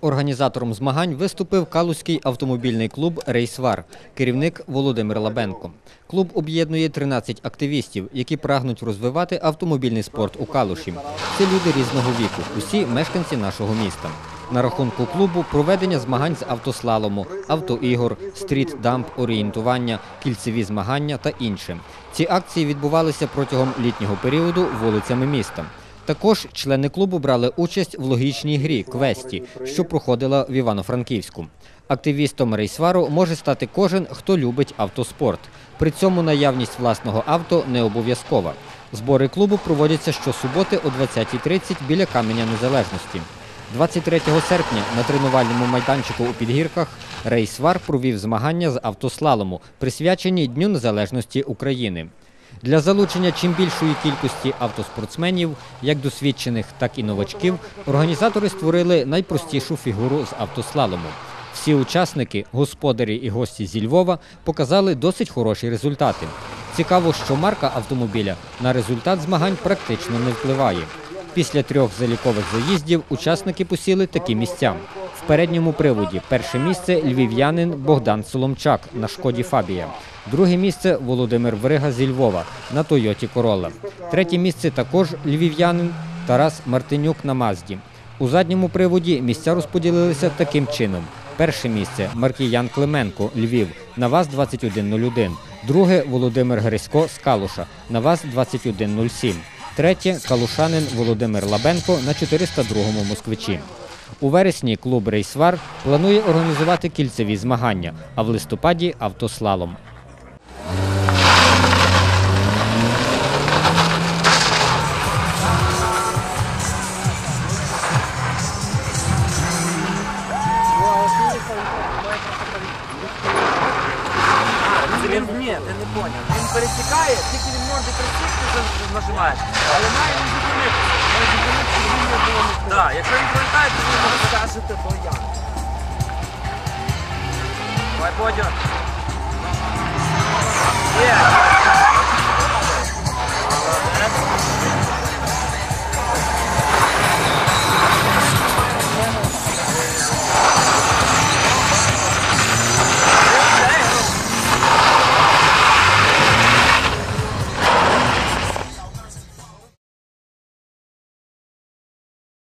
Організатором змагань виступив Калузький автомобільний клуб Рейсвар, керівник Володимир Лабенко. Клуб об'єднує 13 активістів, які прагнуть розвивати автомобільний спорт у Калуші. Це люди різного віку, усі мешканці нашого міста. На рахунку клубу проведення змагань з автослалому, автоігор, стріт-дамп, орієнтування, кільцеві змагання та інше. Ці акції відбувалися протягом літнього періоду вулицями міста. Також члени клубу брали участь в логічній грі Квесті, що проходила в Івано-Франківську. Активістом рейсвару може стати кожен, хто любить автоспорт. При цьому наявність власного авто не обов'язкова. Збори клубу проводяться щосуботи о 20.30 біля Каменя Незалежності. 23 серпня на тренувальному майданчику у Підгірках рейсвар провів змагання з автослалому, присвячені Дню Незалежності України. Для залучення чим більшої кількості автоспортсменів, як досвідчених, так і новачків, організатори створили найпростішу фігуру з автослалому. Всі учасники, господарі і гості зі Львова показали досить хороші результати. Цікаво, що марка автомобіля на результат змагань практично не впливає. Після трьох залікових заїздів учасники посіли такі місця. В передньому приводі перше місце львів'янин Богдан Соломчак на шкоді Фабія. Друге місце Володимир Врига зі Львова на Тойоті Корола. Третє місце також львів'янин Тарас Мартинюк на Мазді. У задньому приводі місця розподілилися таким чином. Перше місце Маркіян Клименко, Львів, на ВАЗ-2101. Друге Володимир Грисько з Калуша, на ВАЗ-2107. Третє калушанин Володимир Лабенко на 402-му москвичі. У вересні клуб Рейсвар планує організувати кільцеві змагання, а в листопаді автослалом. Він, ні, ти не поняв. Він пересікає, тільки він може пересікти, ти нажимаєш. Але має він зупинитися. Має. Так, якщо він пролітає, то він може скажете, бо я. Давай, Бодя. Є.